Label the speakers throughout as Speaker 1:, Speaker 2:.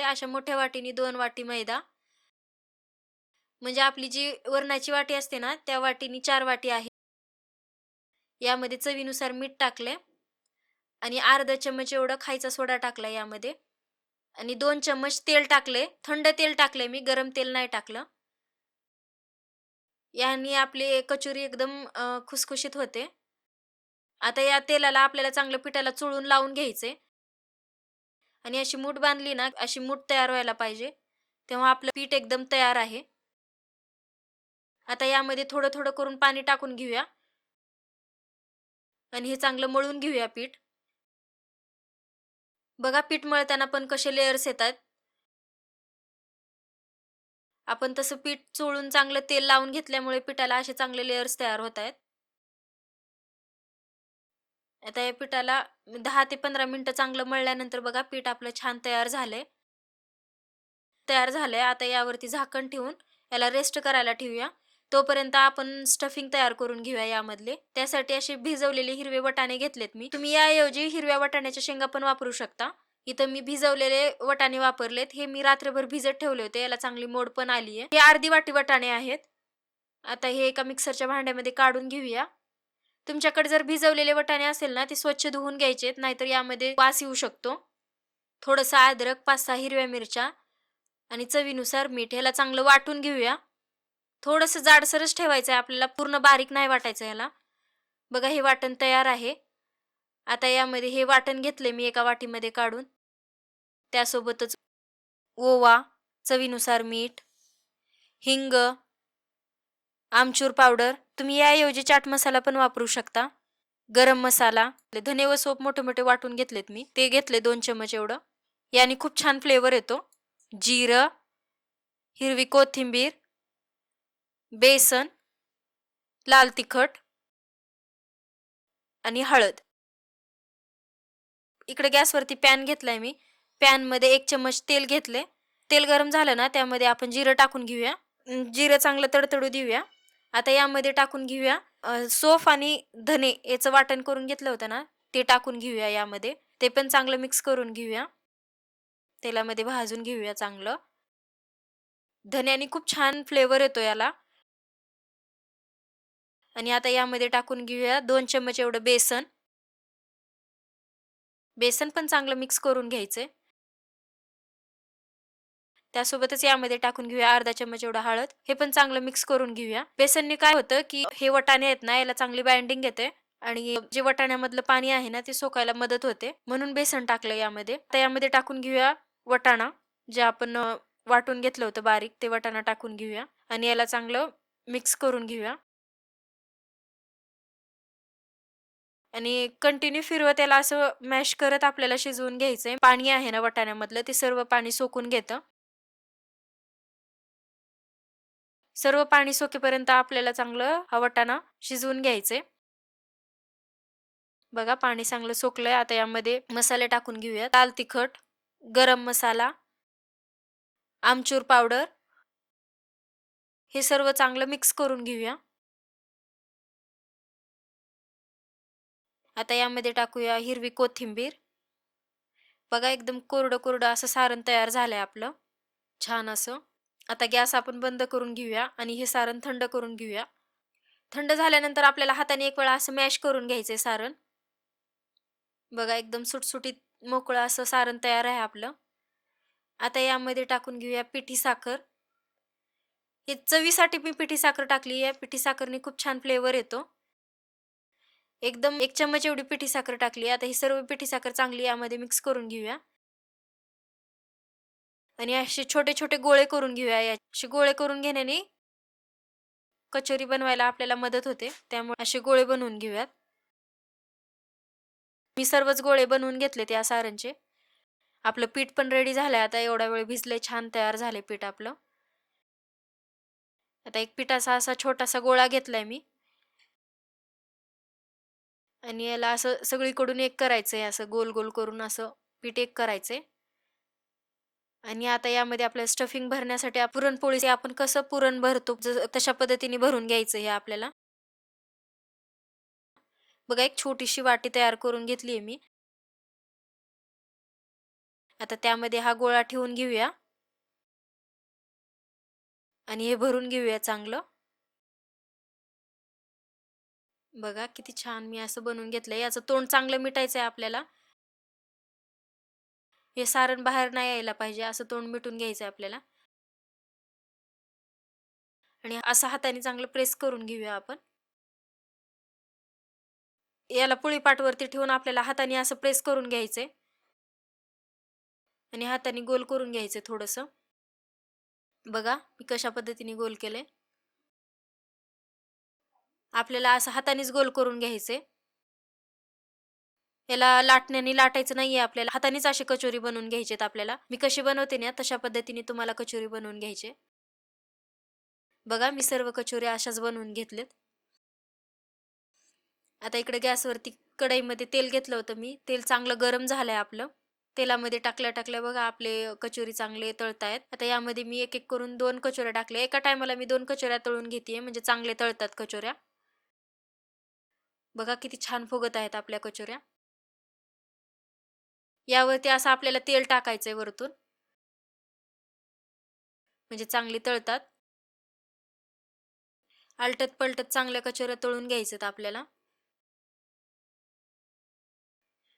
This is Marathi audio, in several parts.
Speaker 1: अशा मोठ्या वाटीने दोन वाटी मैदा. म्हणजे आपली जी वरणाची वाटी असते ना त्या वाटीनी चार वाटी आहे. यामध्ये चवीनुसार मीठ टाकले आणि अर्धा चम्मच एवढं खायचा सोडा टाकला यामध्ये. आणि दोन चम्मच तेल टाकले थंड तेल टाकले मी गरम तेल नाही टाकलं. याने आपली कचोरी एकदम खुसखुशीत होते. आता या तेलाला आपल्याला चांगलं पिठाला चुळून लावून घ्यायचे आणि अशी मूठ बांधली ना अशी मूठ तयार व्हायला पाहिजे. तेव्हा आपलं पीठ एकदम तयार आहे. आता यामध्ये थोडं थोडं करून पाणी टाकून घेऊया. आणि हे चांगलं मळून घेऊया पीठ. बघा पीठ मळताना पण कसे लेयर्स येतात. आपण तसं पीठ चोळून चांगलं तेल लावून घेतल्यामुळे पिठाला असे चांगले लेयर्स तयार होत आहेत. आता या पिठाला दहा ते पंधरा मिनटं चांगलं मळल्यानंतर बघा पीठ आपलं छान तयार झालंय. तयार झालंय. आता यावरती झाकण ठेवून याला रेस्ट करायला ठेवूया. तोपर्यंत आपण स्टफिंग तयार करून घेऊया यामधले. त्यासाठी असे भिजवलेले हिरवे वटाणे घेतलेत मी. तुम्ही याऐवजी हिरव्या वटाण्याच्या शेंगा पण वापरू शकता. इथं मी भिजवलेले वटाणे वापरलेत. हे मी रात्रभर भिजत ठेवले होते. याला चांगली मोड पण आली आहे हे अर्धी वाटी वटाणे आहेत. आता हे एका मिक्सरच्या भांड्यामध्ये काढून घेऊया. तुमच्याकडे जर भिजवलेले वटाणे असेल ना ते स्वच्छ धुवून घ्यायचेत नाहीतर यामध्ये वास येऊ शकतो. थोडंसं अद्रक पाच सहा हिरव्या मिरच्या आणि चवीनुसार मीठ ह्याला चांगलं वाटून घेऊया. थोडंसं जाडसरच ठेवायचं आहे आपल्याला पूर्ण बारीक नाही वाटायचं ह्याला. बघा हे वाटण तयार आहे. आता यामध्ये हे वाटण घेतले मी एका वाटीमध्ये काढून. त्यासोबतच ओवा चवीनुसार मीठ हिंग आमचूर पावडर तुम्ही याऐवजी चाट मसाला पण वापरू शकता. गरम मसाला धने व सोप मोठे मोठे वाटून घेतलेत मी. ते घेतले दोन चमच एवढं. याने खूप छान फ्लेवर येतो. जिरं हिरवी कोथिंबीर बेसन लाल तिखट आणि हळद. इकडे गॅसवरती पॅन घेतलाय मी. पॅनमध्ये एक चम्मच तेल घेतले तेल गरम झालं ना त्यामध्ये आपण जिरं टाकून घेऊया. जिरं चांगलं तडतडू देऊया. आता यामध्ये टाकून घेऊया. सोफ आणि धने याचं वाटण करून घेतलं होतं ना ते टाकून घेऊया यामध्ये. ते पण चांगलं मिक्स करून घेऊया. तेलामध्ये भाजून घेऊया चांगलं. धन्याने खूप छान फ्लेवर येतो याला. आणि आता यामध्ये टाकून घेऊया दोन चम्मच एवढं बेसन. बेसन पण चांगलं मिक्स करून घ्यायचंय. त्यासोबतच यामध्ये टाकून घेऊया अर्धा चम्मच एवढा हळद. हे पण चांगलं मिक्स करून घेऊया. बेसनने काय होतं की हे वटाणे आहेत ना याला चांगली बाइंडिंग येते आणि जे वटाण्यामधलं पाणी आहे ना ते सोकायला मदत होते. म्हणून बेसन टाकलं यामध्ये. आता यामध्ये टाकून घेऊया वटाणा. जे आपण वाटून घेतलं होतं बारीक ते वटाणा टाकून घेऊया आणि याला चांगलं मिक्स करून घेऊया. आणि कंटिन्यू फिरवत त्याला असं मॅश करत आपल्याला शिजवून घ्यायचंय. पाणी आहे ना वटाण्यामधलं ते सर्व पाणी सोकून घेतं. सर्व पाणी सोकेपर्यंत आपल्याला चांगलं हा शिजवून घ्यायचे बघा पाणी चांगलं सोकलंय. आता यामध्ये मसाले टाकून घेऊया लाल तिखट गरम मसाला आमचूर पावडर. हे सर्व चांगलं मिक्स करून घेऊया. आता यामध्ये टाकूया हिरवी कोथिंबीर. बघा एकदम कोरडं कोरडं असं सारण तयार झालंय आपलं. छान असं. आता गॅस आपण बंद करून घेऊया आणि हे सारण थंड करून घेऊया. थंड झाल्यानंतर आपल्याला हाताने एक वेळा असं मॅश करून घ्यायचं आहे सारण. बघा एकदम सुटसुटीत मोकळं असं सारण तयार आहे आपलं. आता यामध्ये टाकून घेऊया पिठी साखर. हे चवीसाठी मी पिठी साखर टाकली या पिठी साखरने खूप छान फ्लेवर येतो. एकदम एक चम्मच एवढी पिठी साखर टाकली आता ही सर्व पिठी साखर चांगली यामध्ये मिक्स करून घेऊया. आणि असे छोटे छोटे गोळे करून घेऊया. याचे गोळे करून घेण्याने कचोरी बनवायला आपल्याला मदत होते. त्यामुळे असे गोळे बनवून घेऊयात. मी सर्वच गोळे बनवून घेतले त्या सारणचे आपलं पीठ पण रेडी झालंय. आता एवढा वेळ भिजले छान तयार झाले पीठ आपलं. आता एक पिठाचा असा छोटासा गोळा घेतलाय मी. आणि याला असं सगळीकडून एक करायचंय. असं गोल गोल करून असं पीठ एक करायचंय. आणि आता यामध्ये आपल्या स्टफिंग भरण्यासाठी पुरणपोळी आपण कसं पुरण भरतो? तशा पद्धतीने भरून घ्यायचं हे आपल्याला. बघा एक छोटीशी वाटी तयार करून घेतली आहे मी. आता त्यामध्ये हा गोळा ठेवून घेऊया. आणि हे भरून घेऊया चांगलं. बघा किती छान मी असं बनवून घेतलंय. याचं तोंड चांगलं मिटायचं आहे आपल्याला. हे सारण बाहेर नाही यायला पाहिजे असं तोंड मिटून घ्यायचं आहे आपल्याला. आणि असं हाताने चांगलं प्रेस करून घेऊया आपण. याला पुळीपाटवरती ठेवून आपल्याला हाताने असं प्रेस करून घ्यायचंय. आणि हाताने गोल करून घ्यायचं थोडंसं. बघा मी कशा पद्धतीने गोल केले आपल्याला असं हातानेच गोल करून घ्यायचे याला लाटण्याने लाटायचं नाहीये आपल्याला. हातानेच अशी कचोरी बनवून घ्यायचेत आपल्याला. मी कशी बनवते ना तशा पद्धतीने तुम्हाला कचोरी बनवून घ्यायचे. बघा मी सर्व कचोरी अशाच बनवून घेतलेत. आता इकडे गॅसवरती कढईमध्ये तेल घेतलं होतं मी. तेल चांगलं गरम झालंय आपलं. तेलामध्ये टाकल्या टाकल्या बघा आपले कचोरी चांगले तळतायत. आता यामध्ये मी एक एक करून दोन कचोऱ्या टाकल्या. एका टायमाला मी दोन कचोऱ्या तळून घेते म्हणजे चांगले तळतात कचोऱ्या. बघा किती छान फुगत आहेत आपल्या कचोऱ्या. यावरती असं आपल्याला तेल टाकायचंय वरतून. म्हणजे चांगली तळतात. आलटत पलटत चांगल्या कचोऱ्या तळून घ्यायच्यात आपल्याला.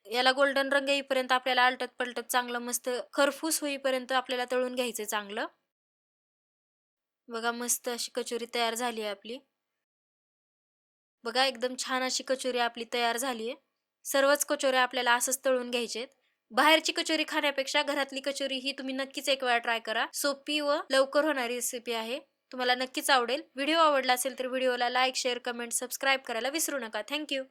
Speaker 1: याला गोल्डन रंग येईपर्यंत आपल्याला आलटत पलटत चांगलं मस्त खरफूस होईपर्यंत आपल्याला तळून घ्यायचं चांगलं. बघा मस्त अशी कचोरी तयार झाली आहे आपली. बघा एकदम छान अशी कचोरी आपली तयार झाली आहे. सर्वच कचोऱ्या आपल्याला असंच तळून घ्यायचे बाहेरची कचोरी खाण्यापेक्षा घरातली कचोरी ही तुम्ही नक्कीच एक वेळा ट्राय करा. सोपी व लवकर होणारी रेसिपी आहे. तुम्हाला नक्कीच आवडेल. व्हिडिओ आवडला असेल तर व्हिडिओला लाईक शेअर कमेंट सबस्क्राईब करायला विसरू नका. थँक्यू